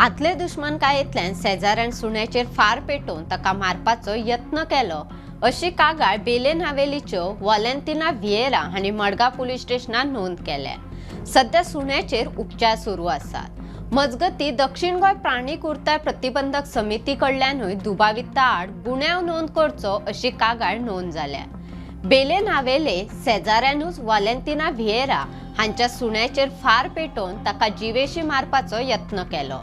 आदले दुश्मन कायेंतल्यान शेजाऱ्यान सुण्याचेर फार पेटोवन ताका मारपाचो यत्न केलो. अशी कागाळ बेलेन हावेलीच्यो वॉलेंटिना व्हिएरा हांणी मडगांव पुलीस स्टेशनात नोंद केल्या. सध्या सुण्याचेर उपचार सुरू आसात. मजगती दक्षिण गोंय प्राणी कुर्ताय प्रतिबंधक समिती कडल्यानूय दुबाविता आड गुन्यांव नोंद करचो अशी कागाळ नोंद जाल्या. बेले नावेले शेजाऱ्यानूच वॉलेंटिना व्हिएरा हांच्या सुण्याचेर फार पेटोवन ताका जिवेशी मारपाचो यत्न केलो.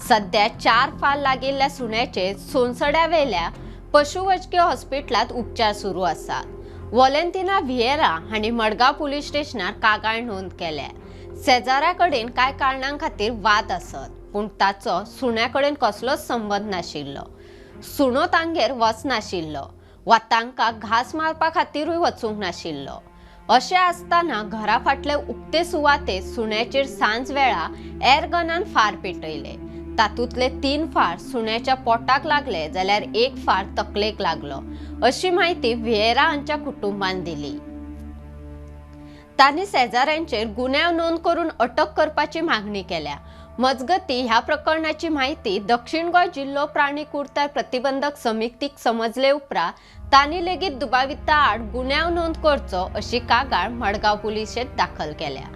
सध्या चार फाल लागिल्ल्या सुण्याचे सोनसड्या वेल्या पशुवैजकी हॉस्पिटलात उपचार सुरू आसात वॉलेंटिना व्हिएरा हांणी मडगांव पुलीस स्टेशनार कागाळ नोंद केल्या. शेजाऱ्या कडेन कांय कारणां खातीर वाद आसत पूण ताचो सुण्या कडेन कसलोच संबंद नाशिल्लो. सुणो तांगेर वचनाशिल्लो वा तांकां घास मारपा खातीरूय वचूंक नाशिल्लो. अशें आसतना घरा फाटले उक्ते सुवाते सुण्याचेर सांज वेळा एअरगनान फार पेटयले. तातूंतले तीन फार सुण्याच्या पोटाक लागले जाल्यार एक फार तकलेक लागलो अशी माहिती व्हिएरा हांच्या कुटुंबान दिली. तांणी शेजाऱ्यांचेर गुन्यांव नोंद करून अटक करपाची मागणी केल्या. मजगती ह्या प्रकरणाची माहिती दक्षिण गोंय जिल्लो प्राणी कुर्ताय प्रतिबंधक समितीक समजले उपरांत तांणी लेगीत दुबाविता आड गुन्यांव नोंद करचो अशी कागाळ मडगांव पुलिशेंत दाखल केल्या.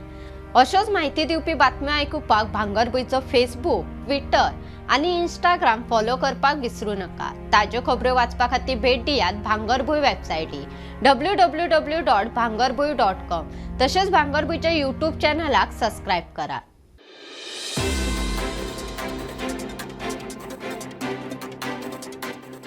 अश्योच माहिती दिवपी बातम्यो आयकुपाक भांगरभूंयचो फेसबूक ट्विटर आनी इंस्टाग्राम फॉलो करपाक विसरूं नाका. ताज्यो खबरो वाचपा खातीर भेट दियात Bhangarbhuin वेबसायटी W W W dot Bhangarbhuin dot com तशेंच भांगरभूंयच्या यूट्यूब चॅनलाक सबस्क्रायब करात